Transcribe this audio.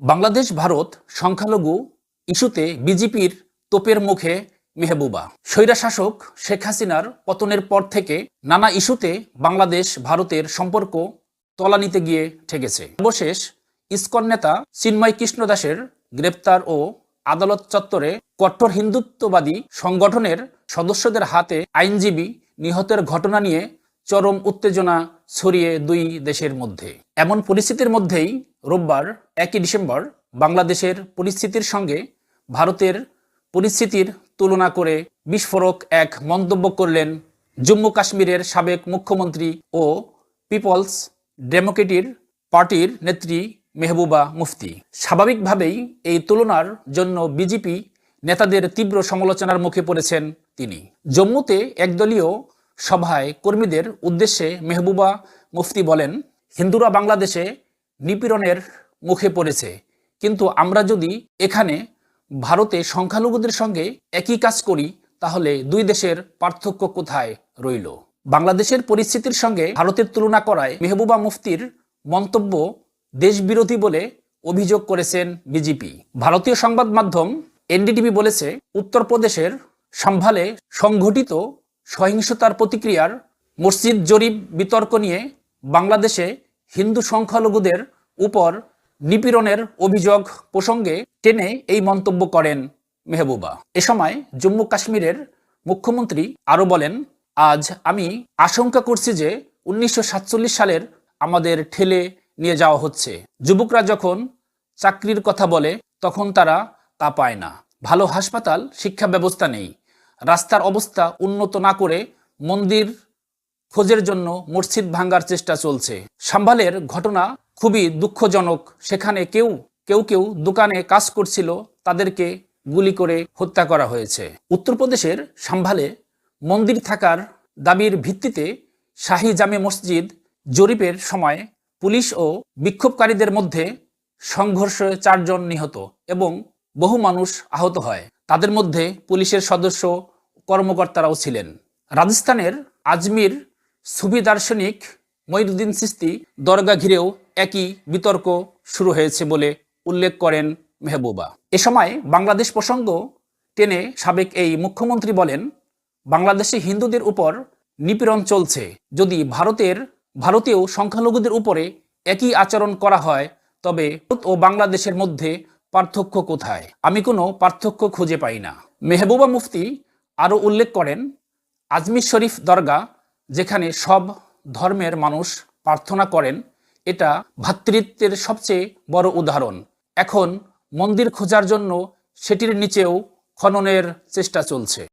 বাংলাদেশ, ভারত সংখ্যালঘু ইস্যুতে বিজেপির তোপের মুখে মেহবুবা। স্বৈরাশাসক শেখ হাসিনার পতনের পর থেকে নানা ইস্যুতে বাংলাদেশ, ভারতের সম্পর্ক তলানিতে গিয়ে ঠেকেছে। অবশেষ ইস্কন নেতা চিন্ময় কৃষ্ণ দাসের গ্রেপ্তার ও আদালত চত্বরে কট্টর হিন্দুত্ববাদী সংগঠনের সদস্যদের হাতে আইনজীবী নিহতের ঘটনা নিয়ে চরম উত্তেজনা ছড়িয়ে দুই দেশের মধ্যে। এমন পরিস্থিতির মধ্যেই রোববার, একই ডিসেম্বর, বাংলাদেশের পরিস্থিতির সঙ্গে ভারতের পরিস্থিতির তুলনা করে বিস্ফোরক এক মন্তব্য করলেন জম্মু কাশ্মীরের সাবেক মুখ্যমন্ত্রী ও পিপলস ডেমোক্রেটির পার্টির নেত্রী মেহবুবা মুফতি। স্বাভাবিকভাবেই এই তুলনার জন্য বিজেপি নেতাদের তীব্র সমালোচনার মুখে পড়েছেন তিনি। জম্মুতে একদলীয় সভায় কর্মীদের উদ্দেশ্যে মেহবুবা মুফতি বলেন, হিন্দুরা বাংলাদেশে নিপীড়নের মুখে পড়েছে। কিন্তু আমরা যদি এখানে ভারতে সংখ্যালঘুদের সঙ্গে একই কাজ করি, তাহলে দুই দেশের পার্থক্য কোথায় রইল? বাংলাদেশের পরিস্থিতির সঙ্গে ভারতের তুলনা করায় মেহবুবা মুফতির মন্তব্য দেশবিরোধী বলে অভিযোগ করেছেন বিজেপি। ভারতীয় সংবাদ মাধ্যম এনডিটিভি বলেছে, উত্তরপ্রদেশের সম্ভালে সংঘটিত সহিংসতার প্রতিক্রিয়ার মসজিদ জরিপ বিতর্ক নিয়ে বাংলাদেশে হিন্দু সংখ্যালঘুদের উপর নিপীড়নের অভিযোগ প্রসঙ্গে টেনে এই মন্তব্য করেন মেহবুবা। এ সময় জম্মু কাশ্মীরের মুখ্যমন্ত্রী আরও বলেন, আজ আমি আশঙ্কা করছি যে উনিশশো সাতচল্লিশ সালের আমাদের ঠেলে নিয়ে যাওয়া হচ্ছে। যুবকরা যখন চাকরির কথা বলে, তখন তারা তা পায় না। ভালো হাসপাতাল, শিক্ষা ব্যবস্থা নেই। রাস্তার অবস্থা উন্নত না করে মন্দির খোঁজের জন্য মসজিদ ভাঙ্গার চেষ্টা চলছে। সাম্ভালের ঘটনা খুবই দুঃখজনক। সেখানে কেউ কেউ কেউ দোকানে কাজ করছিল, তাদেরকে গুলি করে হত্যা করা হয়েছে। উত্তরপ্রদেশের সাম্ভালে মন্দির থাকার দাবির ভিত্তিতে শাহী জামে মসজিদ জরিপের সময় পুলিশ ও বিক্ষোভকারীদের মধ্যে সংঘর্ষে চারজন নিহত এবং বহু মানুষ আহত হয়। তাদের মধ্যে পুলিশের সদস্য কর্মকর্তারাও ছিলেন। রাজস্থানের আজমির সুফি দার্শনিক মঈনুদ্দিন সিস্তি দরগা ঘিরেও একই বিতর্ক শুরু হয়েছে বলে উল্লেখ করেন মেহবুবা। এ সময় বাংলাদেশ প্রসঙ্গ টেনে সাবেক এই মুখ্যমন্ত্রী বলেন, বাংলাদেশে হিন্দুদের উপর নিপীড়ন চলছে। যদি ভারতের, ভারতীয় সংখ্যালঘুদের উপরে একই আচরণ করা হয়, তবে ভারত ও বাংলাদেশের মধ্যে পার্থক্য কোথায়? আমি কোনো পার্থক্য খুঁজে পাই না। মেহবুবা মুফতি আরও উল্লেখ করেন, আজমির শরীফ দরগা যেখানে সব ধর্মের মানুষ প্রার্থনা করেন এটা ভাতৃত্বের সবচেয়ে বড় উদাহরণ। এখন মন্দির খোঁজার জন্য সেটির নিচেও খননের চেষ্টা চলছে।